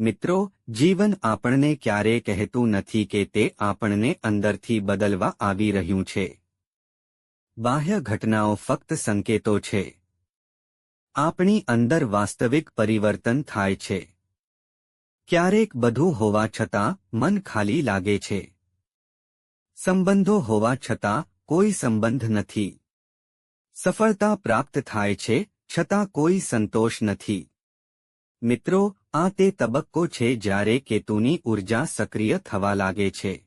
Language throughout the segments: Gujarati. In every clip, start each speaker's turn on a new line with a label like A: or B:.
A: મિત્રો, જીવન આપણને ક્યારે કહેતું નથી કે તે આપણને અંદરથી બદલવા આવી રહ્યું છે. બાહ્ય ઘટનાઓ ફક્ત સંકેતો છે. આપણી અંદર વાસ્તવિક પરિવર્તન થાય છે. ક્યારેક બધું હોવા છતાં મન ખાલી લાગે છે. સંબંધો હોવા છતાં કોઈ સંબંધ નથી. સફળતા પ્રાપ્ત થાય છે છતાં કોઈ સંતોષ નથી. મિત્રો આ તે તબક્કો છે જ્યારે કેતુની ઊર્જા સક્રિય થવા લાગે છે.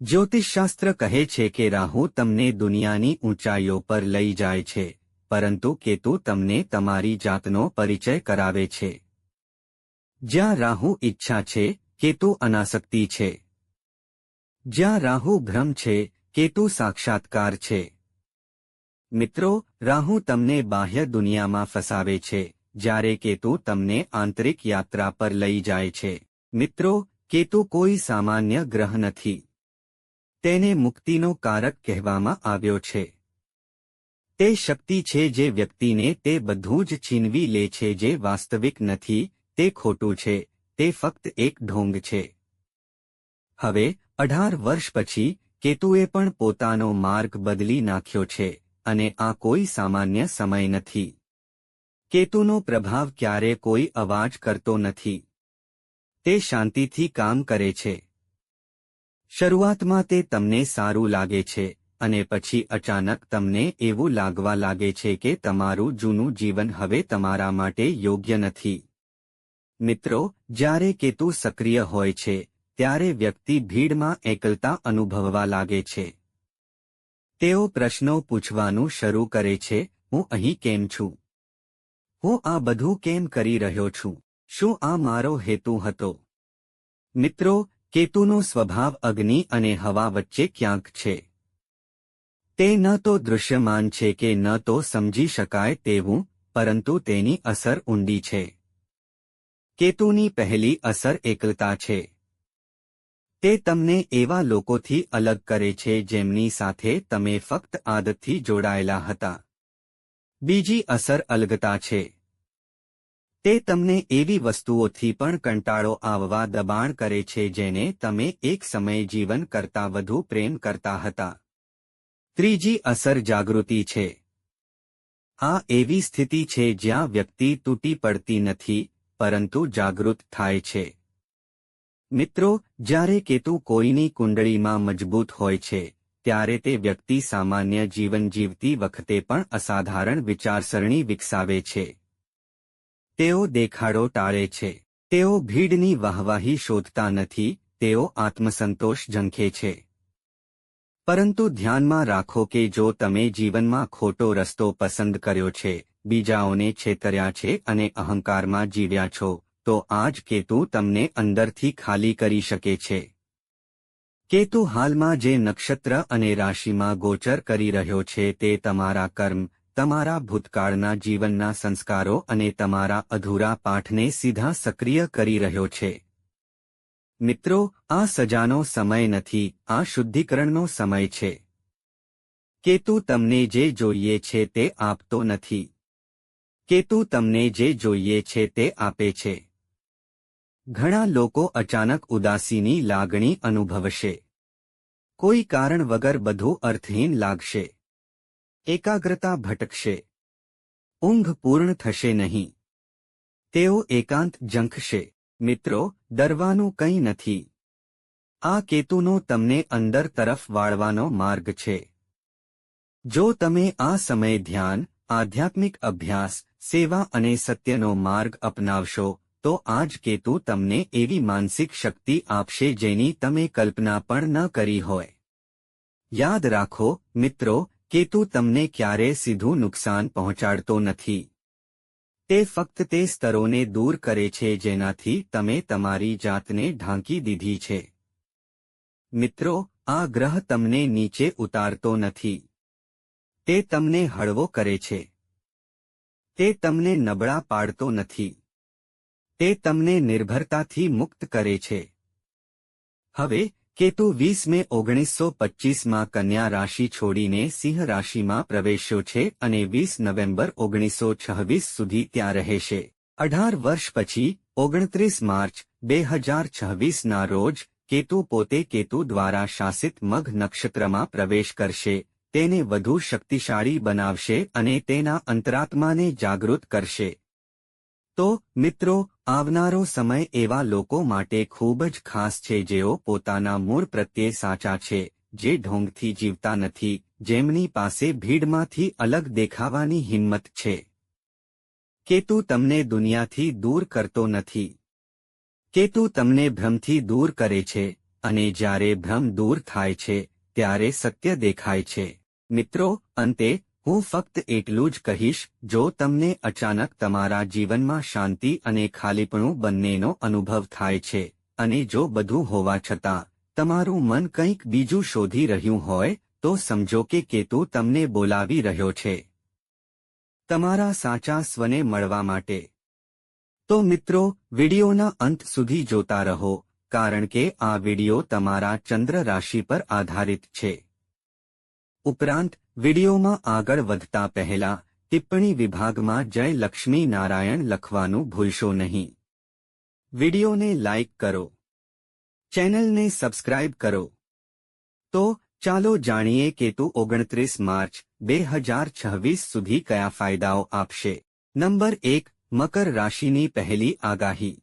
A: જ્યોતિષશાસ્ત્ર કહે છે કે રાહુ તમને દુનિયાની ઊંચાઈઓ પર લઈ જાય છે, પરંતુ કેતુ તમને તમારી જાતનો પરિચય કરાવે છે. જ્યાં રાહુ ઈચ્છા છે, કેતુ અનાસક્તિ છે. જ્યાં રાહુ ભ્રમ છે, કેતુ સાક્ષાત્કાર છે. મિત્રો, રાહુ તમને બાહ્ય દુનિયામાં ફસાવે છે. જ્યારે કેતુ તમને આંતરિક યાત્રા પર લઈ જાય છે. મિત્રો, કેતુ કોઈ સામાન્ય ગ્રહ નથી. તેને મુક્તિનો કારક કહેવામાં આવ્યો છે. તે શક્તિ છે જે વ્યક્તિને તે બધું જ છીનવી લે છે જે વાસ્તવિક નથી, તે ખોટું છે, તે ફક્ત એક ઢોંગ છે. હવે, અઢાર વર્ષ પછી, કેતુએ પણ પોતાનો માર્ગ બદલી નાખ્યો છે, અને આ કોઈ સામાન્ય સમય નથી. કેતુનો પ્રભાવ ક્યારે કોઈ અવાજ કરતો નથી. તે શાંતિથી કામ કરે છે. શરૂઆતમાં તે તમને સારું લાગે છે અને પછી અચાનક તમને એવું લાગવા લાગે છે કે તમારું જૂનું જીવન હવે તમારા માટે યોગ્ય નથી. મિત્રો, જ્યારે કેતુ સક્રિય હોય છે, ત્યારે વ્યક્તિ ભીડમાં એકલતા અનુભવવા લાગે છે. તેઓ પ્રશ્નો પૂછવાનું શરૂ કરે છે, હું અહીં કેમ છું? હું આ બધું કેમ કરી રહ્યો છું? શું આ મારો હેતુ હતો? મિત્રો, કેતુનો સ્વભાવ અગ્નિ અને હવા વચ્ચે ક્યાંક છે. તે ન તો દૃશ્યમાન છે કે ન તો સમજી શકાય તેવું, પરંતુ તેની અસર ઊંડી છે. કેતુની પહેલી અસર એકલતા છે. તે તમને એવા લોકોથી અલગ કરે છે જેમની સાથે તમે ફક્ત આદતથી જોડાયેલા હતા. બીજી અસર અલગતા છે. તે તમને એવી વસ્તુઓથી પણ કંટાળો આવવા દબાણ કરે છે જેને તમે એક સમયે જીવન કરતા વધુ પ્રેમ કરતા હતા. ત્રીજી અસર જાગૃતિ છે. આ એવી સ્થિતિ છે જ્યાં વ્યક્તિ તૂટી પડતી નથી, પરંતુ જાગૃત થાય છે. મિત્રો, જ્યારે કેતુ કોઈની કુંડળીમાં મજબૂત હોય છે ત્યારે તે વ્યક્તિ સામાન્ય જીવન જીવતી વખતે પણ અસાધારણ વિચારસરણી વિકસાવે છે. તેઓ દેખાડો ટાળે છે. તેઓ ભીડની વાહવાહી શોધતા નથી, તેઓ આત્મસંતોષ ઝંખે છે. પરંતુ ધ્યાનમાં રાખો કે જો તમે જીવનમાં ખોટો રસ્તો પસંદ કર્યો છે, બીજાઓને છેતર્યા છે અને અહંકારમાં જીવ્યા છો, તો આ જ કેતુ તમને અંદરથી ખાલી કરી શકે છે. કેતુ હાલમાં જે નક્ષત્ર અને રાશિમાં ગોચર કરી રહ્યો છે તે તમારા કર્મ, તમારા ભૂતકાળના જીવનના સંસ્કારો અને તમારા અધૂરા પાઠને સીધા સક્રિય કરી રહ્યો છે. મિત્રો, આ સજાનો સમય નથી, આ શુદ્ધિકરણનો સમય છે. કેતુ તમને જે જોઈએ છે તે આપતો નથી. કેતુ તમને જે જોઈએ છે તે આપે છે. ઘણા લોકો અચાનક ઉદાસીની લાગણી અનુભવશે. કોઈ કારણ વગર બધું અર્થહીન લાગશે. એકાગ્રતા ભટકશે. ઊંઘ પૂર્ણ થશે નહીં. તેઓ એકાંત ઝંખશે. મિત્રો, ડરવાનું કંઈ નથી. આ કેતુનો તમને અંદર તરફ વાળવાનો માર્ગ છે. જો તમે આ સમયે ધ્યાન, આધ્યાત્મિક અભ્યાસ, સેવા અને સત્યનો માર્ગ અપનાવશો તો આજ કેતુ તમને એવી માનસિક શક્તિ આપશે જેની તમે કલ્પના પણ ન કરી હોય. યાદ રાખો, મિત્રો, કેતુ તમને ક્યારે સીધું નુકસાન પહોંચાડતો નથી. તે ફક્ત તે સ્તરોને દૂર કરે છે જેનાથી તમે તમારી જાતને ઢાંકી દીધી છે. મિત્રો, આ ગ્રહ તમને નીચે ઉતારતો નથી. તે તમને હળવો કરે છે. તે તમને નબળા પાડતો નથી. તે તમને નિર્ભરતાથી મુક્ત કરે છે. હવે, કેતુ વીસ મે ઓગણીસો પચ્ચીસમાં કન્યા રાશિ છોડીને સિંહ રાશિમાં પ્રવેશ્યો છે અને વીસ નવેમ્બર ઓગણીસો છવ્વીસ સુધી ત્યાં રહેશે અઢાર વર્ષ પછી, ઓગણત્રીસ માર્ચ, બે હજાર છવ્વીસના રોજ, કેતુ પોતે કેતુ દ્વારા શાસિત મઘ નક્ષત્રમાં પ્રવેશ કરશે, તેને વધુ શક્તિશાળી બનાવશે અને તેના અંતરાત્માને જાગૃત કરશે. તો, મિત્રો, આવનારો સમય એવા લોકો માટે ખૂબ જ ખાસ છે જેઓ પોતાના મૂળ પ્રત્યે સાચા છે, જે ઢોંગથી જીવતા નથી, જેમની પાસે ભીડમાંથી અલગ દેખાવાની હિંમત છે. કેતુ તમને દુનિયાથી દૂર કરતો નથી. કેતુ તમને ભ્રમથી દૂર કરે છે, અને જ્યારે ભ્રમ દૂર થાય છે, ત્યારે સત્ય દેખાય છે. મિત્રો, અંતે હું ફક્ત એટલું જ કહીશ, જો તમને અચાનક તમારા જીવનમાં શાંતિ અને ખાલીપણું બંનેનો અનુભવ થાય છે, અને જો બધું હોવા છતાં તમારું મન કંઈક બીજું શોધી રહ્યું હોય, તો સમજો કે કેતુ તમને બોલાવી રહ્યો છે. તમારા સાચા સ્વને મળવા માટે. તો મિત્રો, વિડિયોના અંત સુધી જોતા રહો, કારણ કે આ વીડિયો તમારા ચંદ્ર રાશિ પર આધારિત છે. ઉપરાંત, વિડિયોમાં આગળ વધતા પહેલા, ટિપ્પણી વિભાગમાં જય લક્ષ્મી નારાયણ લખવાનું ભૂલશો નહીં. વિડીયોને લાઇક કરો. ચેનલને સબસ્ક્રાઇબ કરો. તો, ચાલો જાણીએ કે તું ઓગણત્રીસ માર્ચ, બે હજાર છવ્વીસ સુધી કયા ફાયદાઓ આપશે. નંબર એક, મકર રાશિની પહેલી આગાહી.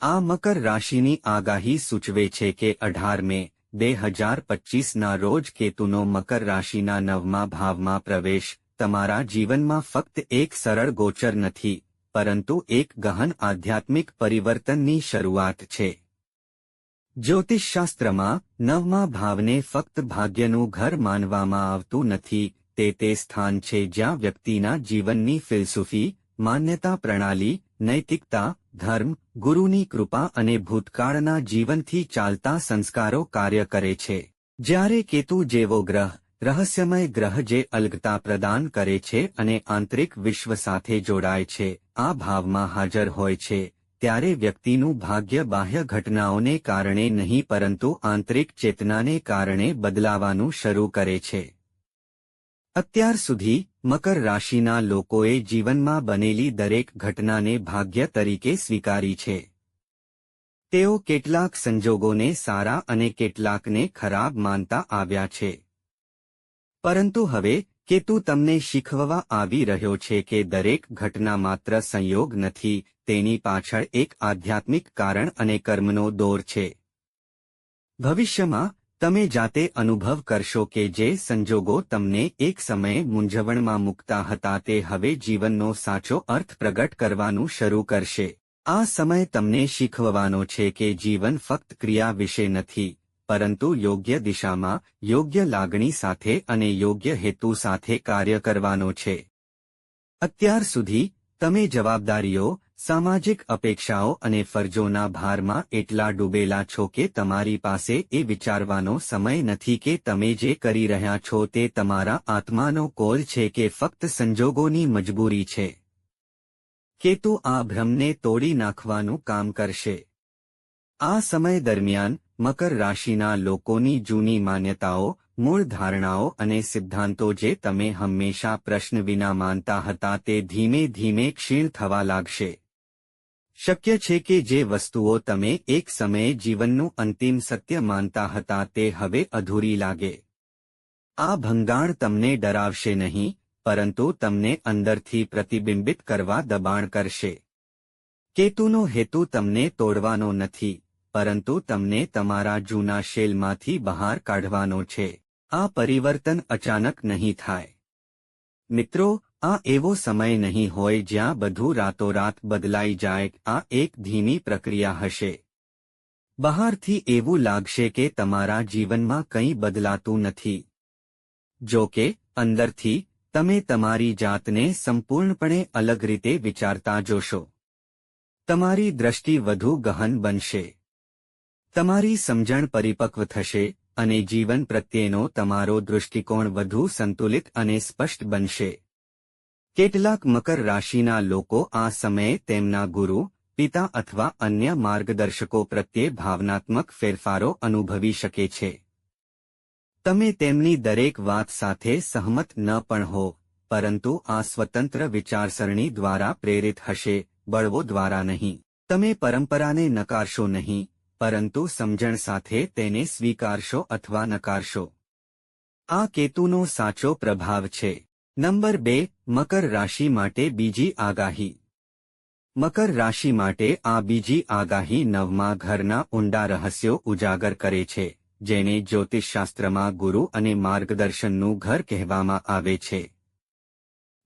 A: આ મકર રાશિની આગાહી સૂચવે છે કે અઢાર મે બે હજાર પચીસના રોજ કેતુનો મકર રાશિના નવમા ભાવમાં પ્રવેશ. તમારા જીવનમાં ફક્ત એક સરળ ગોચર નથી, પરંતુ એક ગહન આધ્યાત્મિક પરિવર્તનની શરૂઆત છે. જ્યોતિષશાસ્ત્રમાં, નવમા ભાવને ફક્ત ભાગ્યનું ઘર માનવામાં આવતું નથી, તે તે સ્થાન છે જ્યાં વ્યક્તિના જીવનની ફિલસૂફી, માન્યતા પ્રણાલી, નૈતિકતા ધર્મ, ગુરુની કૃપા અને ભૂતકાળના જીવનથી ચાલતા સંસ્કારો કાર્ય કરે છે. જ્યારે કેતુ જેવો ગ્રહ, રહસ્યમય ગ્રહ જે અલગતા પ્રદાન કરે છે અને આંતરિક વિશ્વ સાથે જોડાય છે, આ ભાવમાં હાજર હોય છે, ત્યારે વ્યક્તિનું ભાગ્ય બાહ્ય ઘટનાઓને કારણે નહીં પરંતુ આંતરિક ચેતનાને કારણે બદલાવાનું શરૂ કરે છે. અત્યાર સુધી, મકર રાશિના લોકોએ જીવનમાં બનેલી દરેક ઘટનાને ભાગ્ય તરીકે સ્વીકારી છે. તેઓ કેટલાક સંજોગોને સારા અને કેટલાકને ખરાબ માનતા આવ્યા છે. પરંતુ હવે, કેતુ તમને શીખવવા આવી રહ્યો છે કે દરેક ઘટના માત્ર સંયોગ નથી, તેની પાછળ એક આધ્યાત્મિક કારણ અને કર્મનો દોર છે. ભવિષ્યમાં તમે જાતે અનુભવ કરશો કે જે સંજોગો તમને એક સમયે મૂંઝવણમાં મૂકતા હતા તે હવે જીવનનો સાચો અર્થ પ્રગટ કરવાનું શરૂ કરશે. આ સમય તમને શીખવવાનો છે કે જીવન ફક્ત ક્રિયા વિશે નથી, પરંતુ યોગ્ય દિશામાં, યોગ્ય લાગણી સાથે અને યોગ્ય હેતુ સાથે કાર્ય કરવાનો છે. અત્યાર સુધી, તમે જવાબદારીઓ સામાજિક અપેક્ષાઓ અને ફરજોના ભારમાં એટલા ડૂબેલા છો કે તમારી પાસે એ વિચારવાનો સમય નથી કે તમે જે કરી રહ્યા છો તે તમારા આત્માનો કોલ છે કે ફક્ત સંજોગોની મજબૂરી છે. કેતુ આ ભ્રમને તોડી નાખવાનું કામ કરશે. આ સમય દરમિયાન મકર રાશિના લોકોની જૂની માન્યતાઓ, મૂળ ધારણાઓ અને સિદ્ધાંતો જે તમે હંમેશા પ્રશ્ન વિના માનતા હતા તે ધીમે ધીમે ક્ષીણ થવા લાગશે. શક્ય છે કે જે વસ્તુઓ તમે એક સમયે જીવનનું અંતિમ સત્ય માનતા હતા તે હવે અધૂરી લાગે. આ ભંગાણ તમને ડરાવશે નહીં, પરંતુ તમને અંદરથી પ્રતિબિંબિત કરવા દબાણ કરશે. કેતુનો હેતુ તમને તોડવાનો નથી, પરંતુ તમને તમારા જૂના શેલમાંથી બહાર કાઢવાનો છે. આ પરિવર્તન અચાનક નહીં થાય. મિત્રો આ એવો સમય નહીં હોય જ્યાં બધું રાતોરાત બદલાઈ જાય, આ એક ધીમી પ્રક્રિયા હશે. બહારથી એવું લાગશે કે તમારા જીવનમાં કંઈ બદલાતું નથી. જો કે, અંદરથી, તમે તમારી જાતને સંપૂર્ણપણે અલગ રીતે વિચારતા જોશો. તમારી દ્રષ્ટિ વધુ ગહન બનશે. તમારી સમજણ પરિપક્વ થશે અને જીવન પ્રત્યેનો તમારો દૃષ્ટિકોણ વધુ સંતુલિત અને સ્પષ્ટ બનશે. કેટલાક મકર રાશિના લોકો આ સમયે તેમના ગુરુ, પિતા અથવા અન્ય માર્ગદર્શકો પ્રત્યે ભાવનાત્મક ફેરફારો અનુભવી શકે છે. તમે તેમની દરેક વાત સાથે સહમત ન પણ હો, પરંતુ આ સ્વતંત્ર વિચારસરણી દ્વારા પ્રેરિત હશે, બળવો દ્વારા નહીં. તમે પરંપરાને નકારશો નહીં, પરંતુ સમજણ સાથે તેને સ્વીકારશો અથવા નકારશો. આ કેતુનો સાચો પ્રભાવ છે. નંબર બે, મકર રાશિ માટે બીજી આગાહી. મકર રાશિ માટે આ બીજી આગાહી નવમા ઘરના ઊંડા રહસ્યો ઉજાગર કરે છે, જેને જ્યોતિષશાસ્ત્રમાં ગુરુ અને માર્ગદર્શનનું ઘર કહેવામાં આવે છે.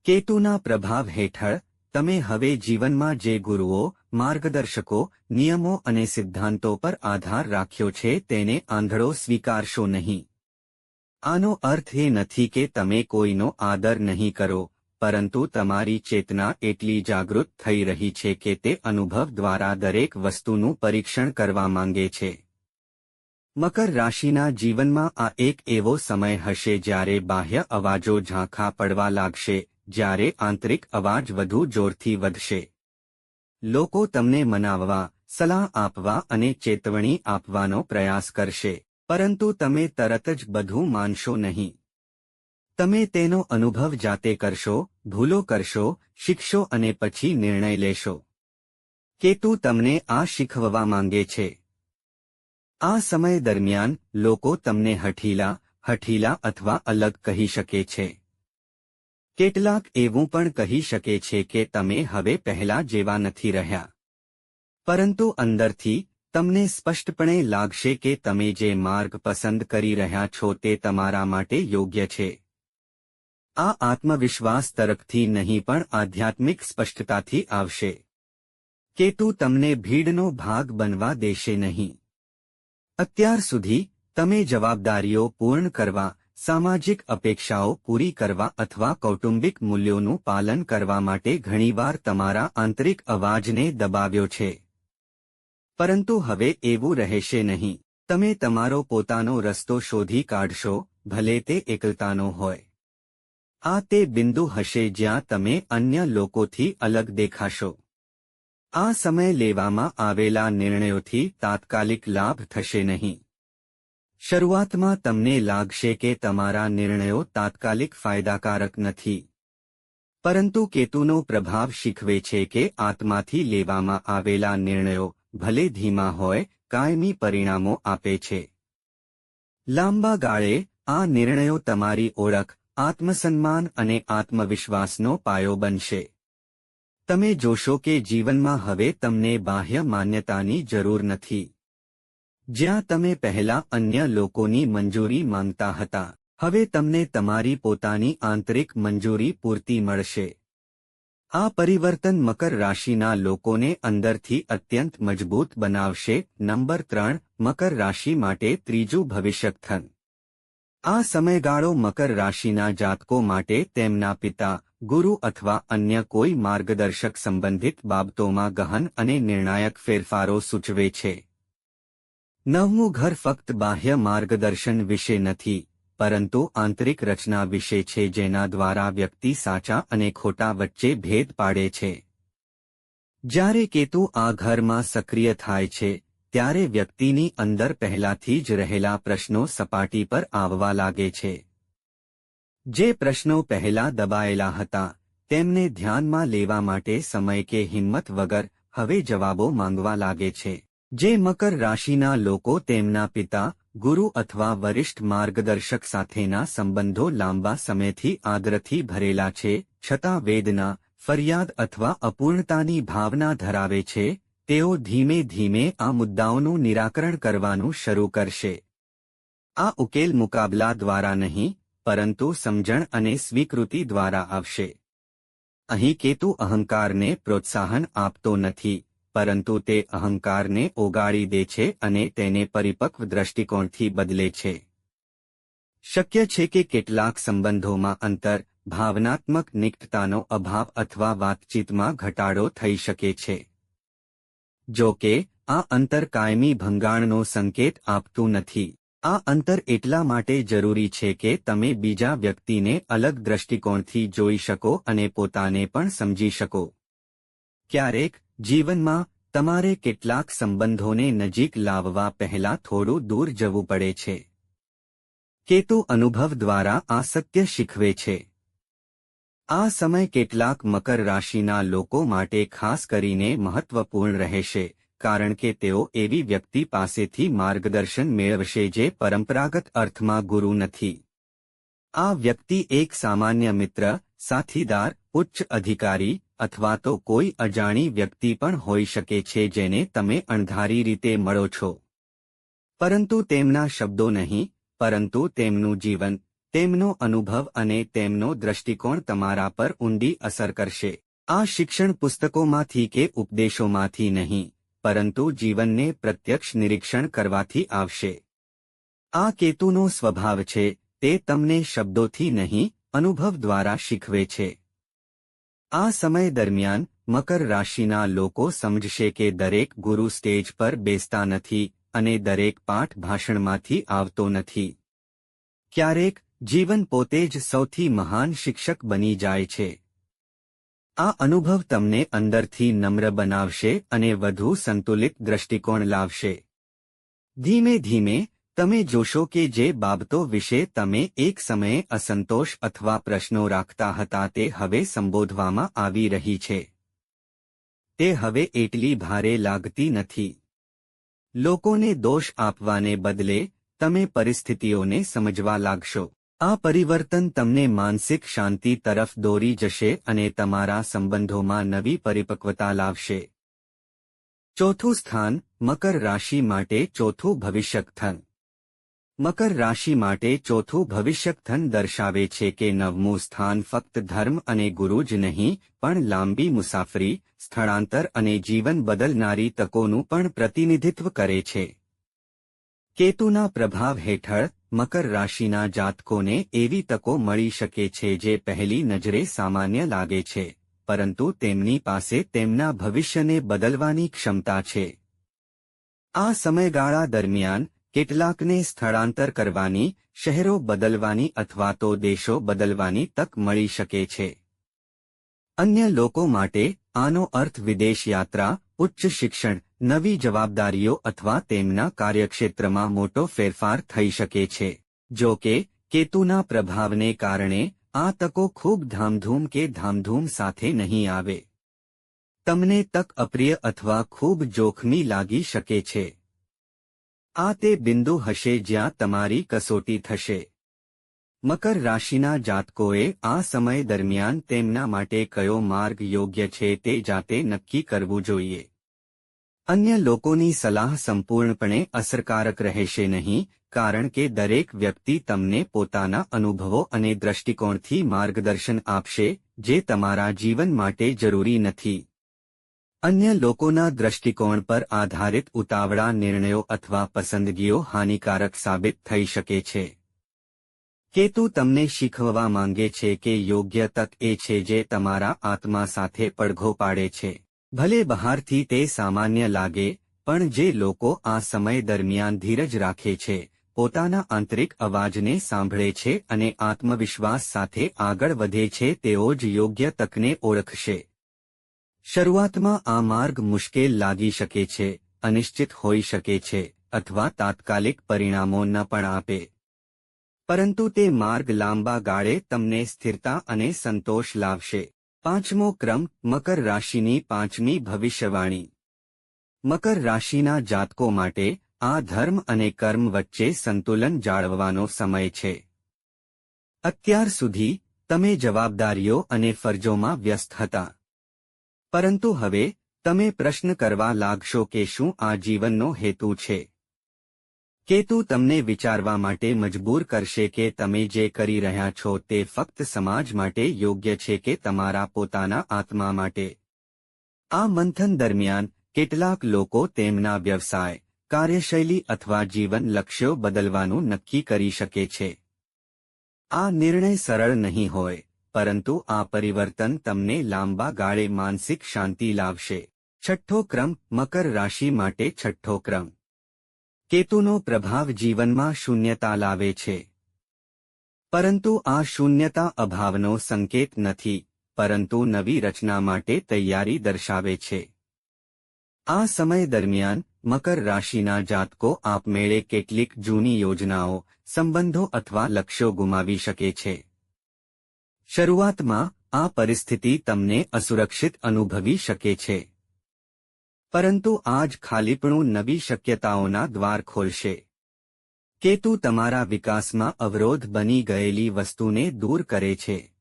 A: કેતુના પ્રભાવ હેઠળ, તમે હવે જીવનમાં જે ગુરુઓ, માર્ગદર્શકો, નિયમો અને સિદ્ધાંતો પર આધાર રાખ્યો છે, તેને આંધળો સ્વીકારશો નહીં. આનો અર્થ એ નથી કે તમે કોઈનો આદર નહીં કરો, પરંતુ તમારી ચેતના એટલી જાગૃત થઈ રહી છે કે તે અનુભવ દ્વારા દરેક વસ્તુનું પરીક્ષણ કરવા માંગે છે. મકર રાશિના જીવનમાં આ એક એવો સમય હશે જ્યારે બાહ્ય અવાજો ઝાંખા પડવા લાગશે, જ્યારે આંતરિક અવાજ વધુ જોરથી વધશે. લોકો તમને મનાવવા, સલાહ આપવા અને ચેતવણી આપવાનો પ્રયાસ કરશે. પરંતુ તમે તરત જ બધું માનશો નહીં. તમે તેનો અનુભવ જાતે કરશો, ભૂલો કરશો, શીખશો અને પછી નિર્ણય લેશો કેતુ તમને આ શીખવવા માંગે છે. આ સમય દરમિયાન લોકો તમને હઠીલા હઠીલા અથવા અલગ કહી શકે છે. કેટલાક એવું પણ કહી શકે છે કે તમે હવે પહેલા જેવા નથી રહ્યા. પરંતુ અંદરથી તમને સ્પષ્ટપણે લાગશે કે તમે જે માર્ગ પસંદ કરી રહ્યા છો તે તમારા માટે યોગ્ય છે. આ આત્મવિશ્વાસ તરફથી નહીં પણ આધ્યાત્મિક સ્પષ્ટતાથી આવશે. કેતુ તમને ભીડનો ભાગ બનવા દેશે નહીં. અત્યાર સુધી, તમે જવાબદારીઓ પૂર્ણ કરવા, સામાજિક અપેક્ષાઓ પૂરી કરવા અથવા કૌટુંબિક મૂલ્યોનું પાલન કરવા માટે ઘણીવાર તમારા આંતરિક અવાજને દબાવ્યો છે. પરંતુ હવે એવું રહેશે નહીં. તમે તમારો પોતાનો રસ્તો શોધી કાઢશો, ભલે તે એકલતાનો હોય. આ તે બિંદુ હશે જ્યાં તમે અન્ય લોકોથી અલગ દેખાશો. આ સમય લેવામાં આવેલા નિર્ણયોથી તાત્કાલિક લાભ થશે નહીં. શરૂઆતમાં તમને લાગશે કે તમારા નિર્ણયો તાત્કાલિક ફાયદાકારક નથી. પરંતુ કેતુનો પ્રભાવ શીખવે છે કે આત્માથી લેવામાં આવેલા નિર્ણયો ભલે ધીમા હોય, કાયમી પરિણામો આપે છે. લાંબા ગાળે, આ નિર્ણયો તમારી ઓળખ, આત્મસન્માન અને આત્મવિશ્વાસનો પાયો બનશે. તમે જોશો કે જીવનમાં હવે તમને બાહ્ય માન્યતાની જરૂર નથી. જ્યાં તમે પહેલા અન્ય લોકોની મંજૂરી માંગતા હતા, હવે તમને તમારી પોતાની આંતરિક મંજૂરી પૂરતી મળશે. આ પરિવર્તન મકર રાશિના લોકોને અંદરથી અત્યંત મજબૂત બનાવશે. નંબર ત્રણ, મકર રાશિ માટે ત્રીજું ભવિષ્યકથન. આ સમયગાળો મકર રાશિના જાતકો માટે તેમના પિતા, ગુરુ અથવા અન્ય કોઈ માર્ગદર્શક સંબંધિત બાબતોમાં ગહન અને નિર્ણાયક ફેરફારો સૂચવે છે. નવમું ઘર ફક્ત બાહ્ય માર્ગદર્શન વિશે નથી. પરંતુ આંતરિક રચના વિશે છે જેના દ્વારા વ્યક્તિ સાચા અને ખોટા વચ્ચે ભેદ પાડે છે. જ્યારે કેતુ આ ઘરમાં સક્રિય થાય છે, ત્યારે વ્યક્તિની અંદર પહેલાથી જ રહેલા પ્રશ્નો સપાટી પર આવવા લાગે છે. જે પ્રશ્નો પહેલા દબાયેલા હતા, તેમને ધ્યાનમાં લેવા માટે સમય કે હિંમત વગર હવે જવાબો માંગવા લાગે છે. જે મકર રાશિના લોકો તેમના પિતા ગુરુ અથવા વરિષ્ઠ માર્ગદર્શક સાથેના સંબંધો લાંબા સમયથી આદરથી ભરેલા છે, છતાં વેદના, ફરિયાદ અથવા અપૂર્ણતાની ભાવના ધરાવે છે, તેઓ ધીમે ધીમે આ મુદ્દાઓનું નિરાકરણ કરવાનું શરૂ કરશે. આ ઉકેલ મુકાબલા દ્વારા નહીં, પરંતુ સમજણ અને સ્વીકૃતિ દ્વારા આવશે. અહીં કેતુ અહંકારને પ્રોત્સાહન આપતો નથી. પરંતુ તે અહંકારને ઓગાળી દે છે અને તેને પરિપક્વ દ્રષ્ટિકોણથી બદલે છે. શક્ય છે કે કેટલાક સંબંધોમાં અંતર, ભાવનાત્મક નિકટતાનો અભાવ અથવા વાતચીતમાં ઘટાડો થઈ શકે છે. જો કે, આ અંતર કાયમી ભંગાણનો સંકેત આપતું નથી. આ અંતર એટલા માટે જરૂરી છે કે તમે બીજા વ્યક્તિને અલગ દ્રષ્ટિકોણથી જોઈ શકો અને પોતાને પણ સમજી શકો. ક્યારેક જીવનમાં તમારે કેટલાક સંબંધોને નજીક લાવવા પહેલા થોડું દૂર જવું પડે છે. કેતુ અનુભવ દ્વારા આ સત્ય શીખવે છે. આ સમય કેટલાક મકર રાશિના લોકો માટે ખાસ કરીને મહત્વપૂર્ણ રહેશે, કારણ કે તેઓ એવી વ્યક્તિ પાસેથી માર્ગદર્શન મેળવશે જે પરંપરાગત અર્થમાં ગુરુ નથી. આ વ્યક્તિ એક સામાન્ય મિત્ર, સાથીદાર, ઉચ્ચ અધિકારી અથવા તો કોઈ અજાણી વ્યક્તિ પણ હોઈ શકે છે જેને તમે અણધારી રીતે મળો છો. પરંતુ તેમના શબ્દો નહીં, પરંતુ તેમનું જીવન, તેમનો અનુભવ અને તેમનો દ્રષ્ટિકોણ તમારા પર ઊંડી અસર કરશે. આ શિક્ષણ પુસ્તકોમાંથી કે ઉપદેશોમાંથી નહીં, પરંતુ જીવનને પ્રત્યક્ષ નિરીક્ષણ કરવાથી આવશે. આ કેતુનો સ્વભાવ છે, તે તમને શબ્દોથી નહીં, અનુભવ દ્વારા શીખવે છે. આ સમય દરમિયાન, મકર રાશિના લોકો સમજશે કે દરેક ગુરુ સ્ટેજ પર બેસતા નથી અને દરેક પાઠ ભાષણમાંથી આવતો નથી. ક્યારેક, જીવન પોતે જ સૌથી મહાન શિક્ષક બની જાય છે. આ અનુભવ તમને અંદરથી નમ્ર બનાવશે અને વધુ સંતુલિત દ્રષ્ટિકોણ લાવશે. ધીમે ધીમે તમે જોશો કે જે બાબતો વિશે તમે એક સમયે અસંતોષ અથવા પ્રશ્નો રાખતા હતા તે હવે સંબોધવામાં આવી રહી છે. તે હવે એટલી ભારે લાગતી નથી. લોકોને દોષ આપવાને બદલે તમે પરિસ્થિતિઓને સમજવા લાગશો. આ પરિવર્તન તમને માનસિક શાંતિ તરફ દોરી જશે અને તમારા સંબંધોમાં નવી પરિપક્વતા લાવશે. ચોથું સ્થાન, મકર રાશિ માટે ચોથું ભવિષ્યકથન મકર રાશિ માટે ચોથું ભવિષ્યકથન દર્શાવે છે કે નવમું સ્થાન ફક્ત ધર્મ અને ગુરુ જ નહીં, પણ લાંબી મુસાફરી, સ્થળાંતર અને જીવન બદલનારી તકોનું પણ પ્રતિનિધિત્વ કરે છે. કેતુના પ્રભાવ હેઠળ, મકર રાશિના જાતકોને એવી તકો મળી શકે છે જે પહેલી નજરે સામાન્ય લાગે છે, પરંતુ તેમની પાસે તેમના ભવિષ્યને બદલવાની ક્ષમતા છે. આ સમયગાળા દરમિયાન કેટલાકને સ્થળાંતર કરવાની, શહેરો બદલવાની અથવા તો દેશો બદલવાની તક મળી શકે છે. અન્ય લોકો માટે, આનો અર્થ વિદેશ યાત્રા, ઉચ્ચ શિક્ષણ, નવી જવાબદારીઓ અથવા તેમના કાર્યક્ષેત્રમાં મોટો ફેરફાર થઈ શકે છે. જો કે, કેતુના પ્રભાવને કારણે, આ તકો ખૂબ ધામધૂમ કે ધામધૂમ સાથે નહીં આવે. તમને તક અપ્રિય અથવા ખૂબ જોખમી લાગી શકે છે. આ તે બિંદુ હશે જ્યાં તમારી કસોટી થશે. મકર રાશિના જાતકોએ આ સમય દરમિયાન તેમના માટે કયો માર્ગ યોગ્ય છે તે જાતે નક્કી કરવું જોઈએ. અન્ય લોકોની સલાહ સંપૂર્ણપણે અસરકારક રહેશે નહીં, કારણ કે દરેક વ્યક્તિ તમને પોતાના અનુભવો અને દ્રષ્ટિકોણથી માર્ગદર્શન આપશે, જે તમારા જીવન માટે જરૂરી નથી. અન્ય લોકોના દ્રષ્ટિકોણ પર આધારિત ઉતાવળા નિર્ણયો અથવા પસંદગીઓ હાનિકારક સાબિત થઈ શકે છે. કેતુ તમને શીખવવા માંગે છે કે યોગ્ય તક એ છે જે તમારા આત્મા સાથે પડઘો પાડે છે. ભલે બહારથી તે સામાન્ય લાગે, પણ જે લોકો આ સમય દરમિયાન ધીરજ રાખે છે, પોતાના આંતરિક અવાજને સાંભળે છે અને આત્મવિશ્વાસ સાથે આગળ વધે છે, તેઓ જ યોગ્ય તકને ઓળખશે. શરૂઆતમાં આ માર્ગ મુશ્કેલ લાગી શકે છે, અનિશ્ચિત હોઈ શકે છે, અથવા તાત્કાલિક પરિણામો ન પણ આપે. પરંતુ તે માર્ગ લાંબા ગાળે તમને સ્થિરતા અને સંતોષ લાવશે. પાંચમો ક્રમ, મકર રાશિની પાંચમી ભવિષ્યવાણી. મકર રાશિના જાતકો માટે આ ધર્મ અને કર્મ વચ્ચે સંતુલન જાળવવાનો સમય છે. અત્યાર સુધી તમે જવાબદારીઓ અને ફરજોમાં વ્યસ્ત હતા. પરંતુ હવે, તમે પ્રશ્ન કરવા લાગશો કે શું આ જીવનનો હેતુ છે? કેતુ તમને વિચારવા માટે મજબૂર કરશે કે તમે જે કરી રહ્યા છો તે ફક્ત સમાજ માટે યોગ્ય છે કે તમારા પોતાના આત્મા માટે? આ મંથન દરમિયાન, કેટલાક લોકો તેમના વ્યવસાય, કાર્યશૈલી અથવા જીવન લક્ષ્યો બદલવાનું નક્કી કરી શકે છે. આ નિર્ણય સરળ નહીં હોય. પરંતુ આ પરિવર્તન તમને લાંબા ગાળે માનસિક શાંતિ લાવશે. છઠ્ઠો ક્રમ, મકર રાશિ માટે છઠ્ઠો ક્રમ. કેતુનો પ્રભાવ જીવનમાં શૂન્યતા લાવે છે. પરંતુ આ શૂન્યતા અભાવનો સંકેત નથી, પરંતુ નવી રચના માટે તૈયારી દર્શાવે છે. આ સમય દરમિયાન, મકર રાશિના જાતકો આપમેળે કેટલીક જૂની યોજનાઓ, સંબંધો અથવા લક્ષ્યો ગુમાવી શકે છે. શરૂઆતમાં આ પરિસ્થિતિ તમને અસુરક્ષિત અનુભવી શકે છે. પરંતુ આજ ખાલીપણું નવી શક્યતાઓના દ્વાર ખોલશે. કેતુ તમારા વિકાસમાં અવરોધ બની ગયેલી વસ્તુને દૂર કરે છે.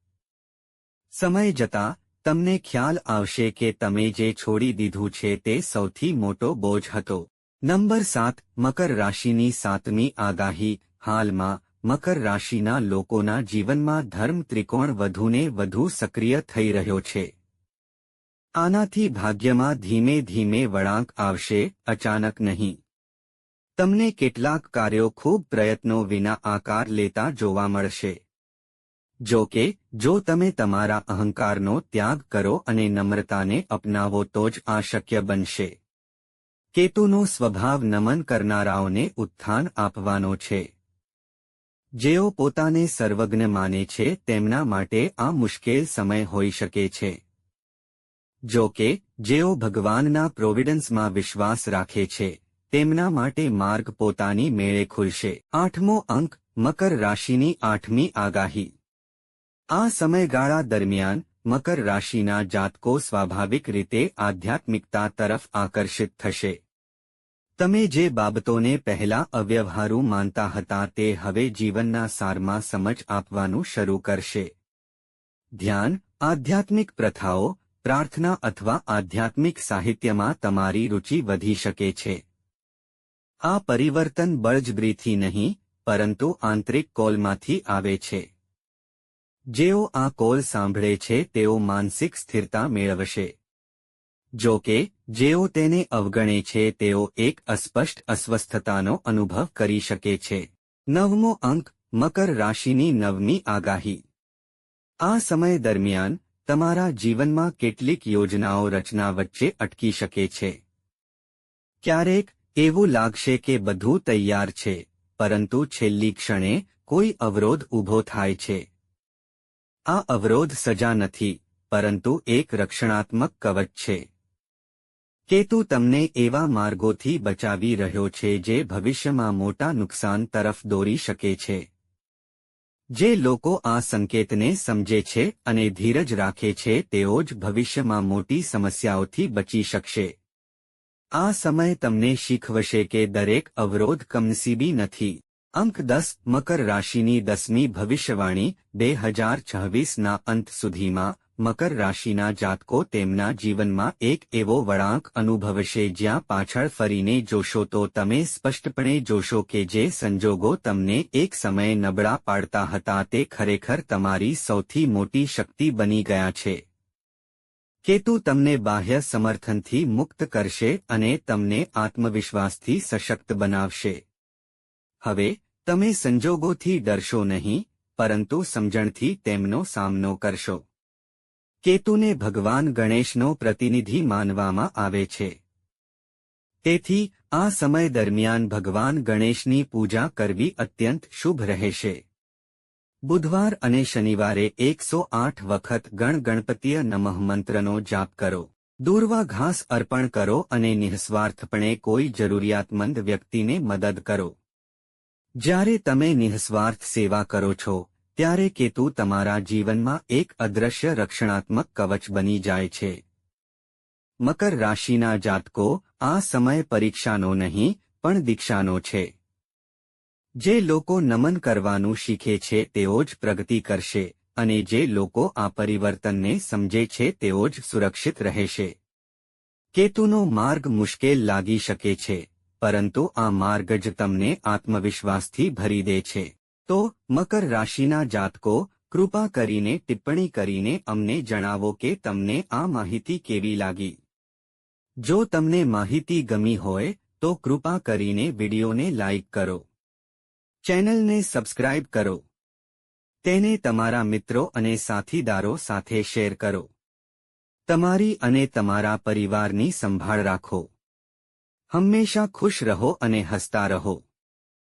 A: સમય જતા તમને ખ્યાલ આવશે કે તમે જે છોડી દીધું છે તે સૌથી મોટો બોજ હતો. નંબર સાત, મકર રાશિની સાતમી આગાહી, હાલમાં મકર રાશિના લોકોના જીવનમાં ધર્મ ત્રિકોણ વધુને વધુ સક્રિય થઈ રહ્યો છે. આનાથી ભાગ્યમાં ધીમે ધીમે વળાંક આવશે, અચાનક નહીં. તમને કેટલાક કાર્યો ખૂબ પ્રયત્નો વિના આકાર લેતા જોવા મળશે. જો કે, જો તમે તમારા અહંકારનો ત્યાગ કરો અને નમ્રતાને અપનાવો તો જ આ શક્ય બનશે. કેતુનો સ્વભાવ નમન કરનારાઓને ઉત્થાન આપવાનો છે. જેઓ પોતાને સર્વજ્ઞ માને છે, તેમના માટે આ મુશ્કેલ સમય હોઈ શકે છે. જો કે, જેઓ ભગવાનના પ્રોવિડન્સમાં વિશ્વાસ રાખે છે, તેમના માટે માર્ગ પોતાની મેળે ખુલશે. આઠમો અંક, મકર રાશિની આઠમી આગાહી. આ સમયગાળા દરમિયાન, મકર રાશિના જાતકો સ્વાભાવિક રીતે આધ્યાત્મિકતા તરફ આકર્ષિત થશે. તમે જે બાબતોને પહેલા અવ્યવહારુ માનતા હતા તે હવે જીવનના સારમાં સમજ આપવાનું શરૂ કરશે. ધ્યાન, આધ્યાત્મિક પ્રથાઓ, પ્રાર્થના અથવા આધ્યાત્મિક સાહિત્યમાં તમારી રુચિ વધી શકે છે. આ પરિવર્તન બળજબરીથી નહીં, પરંતુ આંતરિક કોલમાંથી આવે છે. જેઓ આ કોલ સાંભળે છે તેઓ માનસિક સ્થિરતા મેળવશે. જો કે જેઓ તેને અવગણે છે, તેઓ એક અસ્પષ્ટ અસ્વસ્થતાનો અનુભવ કરી શકે છે. નવમો અંક, મકર રાશિની નવમી આગાહી. આ સમય દરમિયાન, તમારા જીવનમાં કેટલીક યોજનાઓ રચના વચ્ચે અટકી શકે છે. ક્યારેક, એવું લાગશે કે બધું તૈયાર છે, પરંતુ છેલ્લી ક્ષણે, કોઈ અવરોધ ઊભો થાય છે. આ અવરોધ સજા નથી, પરંતુ એક રક્ષણાત્મક કવચ છે. કેતુ તમને એવા માર્ગોથી બચાવી રહ્યો છે જે ભવિષ્યમાં મોટા નુકસાન તરફ દોરી શકે છે. જે લોકો આ સંકેતને સમજે છે અને ધીરજ રાખે છે, તેઓ જ ભવિષ્યમાં મોટી સમસ્યાઓથી બચી શકશે. આ સમય તમને શીખવશે કે દરેક અવરોધ કમનસીબી નથી. અંક દસ, મકર રાશિની દસમી ભવિષ્યવાણી, બે હજાર છવ્વીસના અંત સુધીમાં મકર રાશિના જાતકો તેમના જીવનમાં એક એવો વળાંક અનુભવશે જ્યાં પાછળ ફરીને જોશો તો તમે સ્પષ્ટપણે જોશો કે જે સંજોગો તમને એક સમયે નબળા પાડતા હતા તે ખરેખર તમારી સૌથી મોટી શક્તિ બની ગયા છે. કેતુ તમને બાહ્ય સમર્થનથી મુક્ત કરશે અને તમને આત્મવિશ્વાસથી સશક્ત બનાવશે. હવે, તમે સંજોગોથી ડરશો નહીં, પરંતુ સમજણથી તેમનો સામનો કરશો. કેતુને ભગવાન ગણેશનો પ્રતિનિધિ માનવામાં આવે છે. તેથી, આ સમય દરમિયાન ભગવાન ગણેશની પૂજા કરવી અત્યંત શુભ રહેશે. બુધવાર અને શનિવારે એકસો આઠ વખત ગણગણપતિય નમઃ મંત્રનો જાપ કરો. દૂર્વા ઘાસ અર્પણ કરો અને નિઃસ્વાર્થપણે કોઈ જરૂરિયાતમંદ વ્યક્તિને મદદ કરો. જ્યારે તમે નિઃસ્વાર્થ સેવા કરો છો ત્યારે કેતુ તમારા જીવનમાં એક અદ્રશ્ય રક્ષણાત્મક કવચ બની જાય છે. મકર રાશિના જાતકો આ સમય પરીક્ષાનો નહીં, પણ દીક્ષાનો છે. જે લોકો નમન કરવાનું શીખે છે તેઓ જ પ્રગતિ કરશે, અને જે લોકો આ પરિવર્તનને સમજે છે તેઓ જ સુરક્ષિત રહેશે. કેતુનો માર્ગ મુશ્કેલ લાગી શકે છે, પરંતુ આ માર્ગ જ તમને આત્મવિશ્વાસથી ભરી દે છે. તો મકર રાશિના જાતકો, કૃપા કરીને ટિપ્પણી કરીને અમને જણાવો કે તમને આ માહિતી કેવી લાગી. જો તમને માહિતી ગમી હોય, તો કૃપા કરીને વિડીયોને લાઇક કરો. ચેનલને સબસ્ક્રાઇબ કરો. તેને તમારા મિત્રો અને સાથીદારો સાથે શેર કરો. તમારી અને તમારા પરિવારની સંભાળ રાખો. હંમેશા ખુશ રહો અને હસતા રહો.